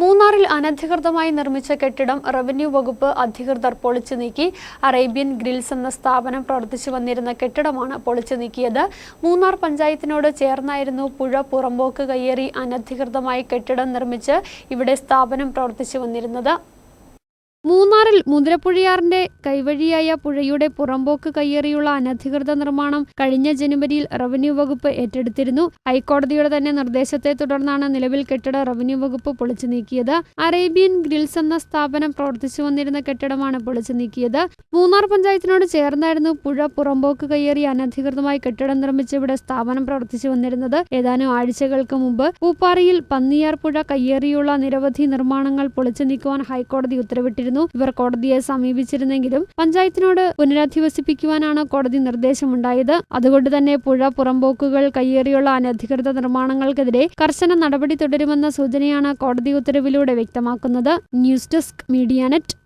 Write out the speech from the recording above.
മൂന്നാറിൽ അനധികൃതമായി നിർമ്മിച്ച കെട്ടിടം റവന്യൂ വകുപ്പ് അധികൃതർ പൊളിച്ചു നീക്കി. അറേബ്യൻ ഗ്രിൽസ് എന്ന സ്ഥാപനം പ്രവർത്തിച്ചു വന്നിരുന്ന കെട്ടിടമാണ് പൊളിച്ചു നീക്കിയത്. മൂന്നാർ പഞ്ചായത്തിനോട് ചേർന്നായിരുന്നു പുഴ പുറമ്പോക്ക് കയ്യേറി അനധികൃതമായി കെട്ടിടം നിർമ്മിച്ച് ഇവിടെ സ്ഥാപനം പ്രവർത്തിച്ചു വന്നിരുന്നത്. മൂന്നാറിൽ മുതിരപ്പുഴയാറിന്റെ കൈവഴിയായ പുഴയുടെ പുറമ്പോക്ക് കയ്യേറിയുള്ള അനധികൃത നിർമ്മാണം കഴിഞ്ഞ ജനുവരിയിൽ റവന്യൂ വകുപ്പ് ഏറ്റെടുത്തിരുന്നു. ഹൈക്കോടതിയുടെ തന്നെ നിർദ്ദേശത്തെ തുടർന്നാണ് നിലവിൽ കെട്ടിട റവന്യൂ വകുപ്പ് പൊളിച്ചു നീക്കിയത്. അറേബ്യൻ ഗ്രിൽസ് എന്ന സ്ഥാപനം പ്രവർത്തിച്ചു വന്നിരുന്ന കെട്ടിടമാണ് പൊളിച്ചു നീക്കിയത്. മൂന്നാർ പഞ്ചായത്തിനോട് ചേർന്നായിരുന്നു പുഴ പുറമ്പോക്ക് കയ്യേറി അനധികൃതമായി കെട്ടിടം നിർമ്മിച്ച് ഇവിടെ സ്ഥാപനം പ്രവർത്തിച്ചു വന്നിരുന്നത്. ഏതാനും ആഴ്ചകൾക്ക് മുമ്പ് പൂപ്പാറയിൽ പന്നിയാർ പുഴ കയ്യേറിയുള്ള നിരവധി നിർമ്മാണങ്ങൾ പൊളിച്ചു നീക്കുവാൻ ഹൈക്കോടതി ഉത്തരവിട്ടിരുന്നു. ഇവർ കോടതിയെ സമീപിച്ചിരുന്നെങ്കിലും പഞ്ചായത്തിനോട് പുനരധിവസിപ്പിക്കുവാനാണ് കോടതി നിർദ്ദേശമുണ്ടായത്. അതുകൊണ്ട് തന്നെ പുഴ പുറമ്പോക്കുകൾ കയ്യേറിയുള്ള അനധികൃത നിർമ്മാണങ്ങൾക്കെതിരെ കർശന നടപടി തുടരുമെന്ന സൂചനയാണ് കോടതി ഉത്തരവിലൂടെ വ്യക്തമാക്കുന്നത്. News desk Medianet